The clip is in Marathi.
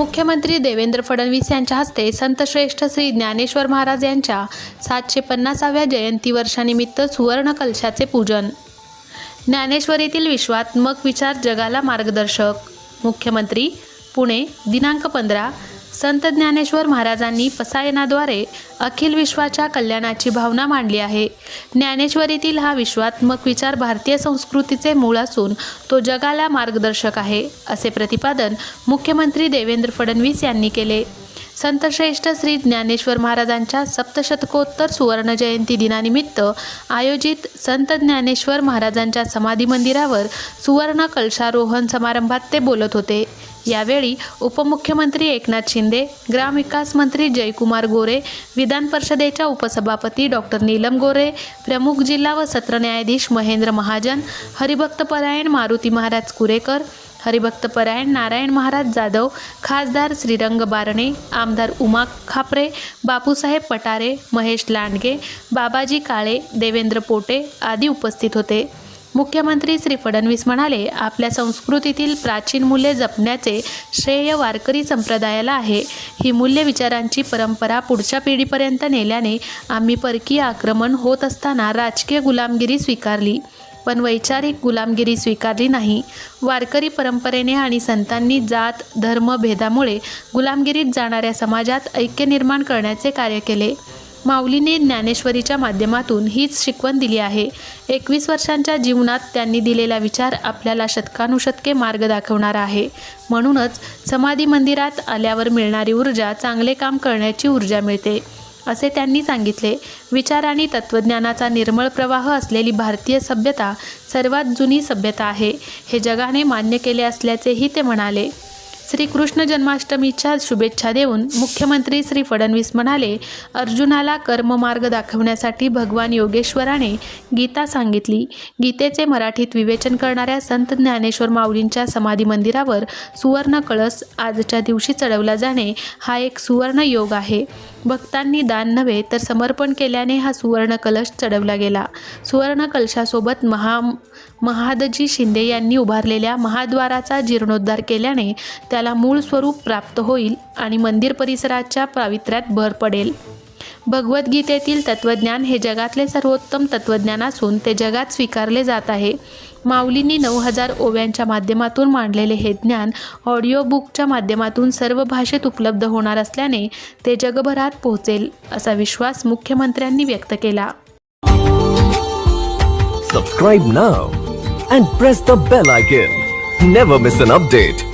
मुख्यमंत्री देवेंद्र फडणवीस यांच्या हस्ते संतश्रेष्ठ श्री ज्ञानेश्वर महाराज यांच्या सातशे पन्नासाव्या जयंती वर्षानिमित्त सुवर्ण कलशाचे पूजन. ज्ञानेश्वरीतील विश्वात्मक विचार जगाला मार्गदर्शक. मुख्यमंत्री पुणे दिनांक पंधरा संत ज्ञानेश्वर महाराजांनी पसायनाद्वारे अखिल विश्वाच्या कल्याणाची भावना मांडली आहे. ज्ञानेश्वरीतील हा विश्वात्मक विचार भारतीय संस्कृतीचे मूळ असून तो जगाला मार्गदर्शक आहे असे प्रतिपादन मुख्यमंत्री देवेंद्र फडणवीस यांनी केले. संतश्रेष्ठ श्री ज्ञानेश्वर महाराजांच्या सप्तशतकोत्तर सुवर्ण जयंती दिनानिमित्त आयोजित संत ज्ञानेश्वर महाराजांच्या समाधी मंदिरावर सुवर्ण कलशारोहण समारंभात ते बोलत होते. यावेळी उपमुख्यमंत्री एकनाथ शिंदे ग्रामविकास मंत्री जयकुमार गोरे विधान परिषदेच्या उपसभापती डॉक्टर नीलम गोरे प्रमुख जिल्हा व सत्र न्यायाधीश महेंद्र महाजन हरिभक्तपरायण मारुती महाराज कुरेकर हरिभक्तपरायण नारायण महाराज जाधव खासदार श्रीरंग बारणे आमदार उमा खापरे बापूसाहेब पटारे महेश लांडगे बाबाजी काळे देवेंद्र पोटे आदी उपस्थित होते. मुख्यमंत्री श्री फडणवीस म्हणाले आपल्या संस्कृतीतील प्राचीन मूल्ये जपण्याचे श्रेय वारकरी संप्रदायाला आहे. ही मूल्य विचारांची परंपरा पुढच्या पिढीपर्यंत नेल्याने आम्ही परकीय आक्रमण होत असताना राजकीय गुलामगिरी स्वीकारली. पण वैचारिक गुलामगिरी स्वीकारली नाही. वारकरी परंपरेने आणि संतांनी जात धर्म भेदामुळे गुलामगिरीत जाणाऱ्या समाजात ऐक्य निर्माण करण्याचे कार्य केले. माऊलीने ज्ञानेश्वरीच्या माध्यमातून हीच शिकवण दिली आहे. एकवीस वर्षांच्या जीवनात त्यांनी दिलेला विचार आपल्याला शतकानुशतके मार्ग दाखवणारा आहे. म्हणूनच समाधी मंदिरात आल्यावर मिळणारी ऊर्जा चांगले काम करण्याची ऊर्जा मिळते. असे त्यांनी सांगितले. विचार आणि तत्त्वज्ञानाचा निर्मळ प्रवाह असलेली भारतीय सभ्यता सर्वात जुनी सभ्यता आहे. हे जगाने मान्य केले असल्याचेही ते म्हणाले. श्रीकृष्ण जन्माष्टमीच्या शुभेच्छा देऊन मुख्यमंत्री श्री फडणवीस म्हणाले अर्जुनाला कर्ममार्ग दाखवण्यासाठी भगवान योगेश्वराने गीता सांगितली. गीतेचे मराठीत विवेचन करणाऱ्या संत ज्ञानेश्वर माऊलींच्या समाधी मंदिरावर सुवर्ण कळस आजच्या दिवशी चढवला जाणे हा एक सुवर्ण योग आहे. भक्तांनी दान नव्हे तर समर्पण केल्याने हा सुवर्ण कलश चढवला गेला. सुवर्ण कलशासोबत महा महादजी शिंदे यांनी उभारलेल्या महाद्वाराचा जीर्णोद्धार केल्याने त्या त्याला मूळ स्वरूप प्राप्त होईल आणि मंदिर परिसराच्या पावित्र्यात भर पडेल. भगवद्गीतेतील तत्त्वज्ञान हे जगातले सर्वोत्तम तत्त्वज्ञान असून ते जगात स्वीकारले जात आहे. माऊलींनी नऊ हजार ओव्यांच्या माध्यमातून मांडलेले हे ज्ञान ऑडिओ बुकच्या माध्यमातून सर्व भाषेत उपलब्ध होणार असल्याने ते जगभरात पोहोचेल असा विश्वास मुख्यमंत्र्यांनी व्यक्त केला. Subscribe now and press the bell icon never miss an update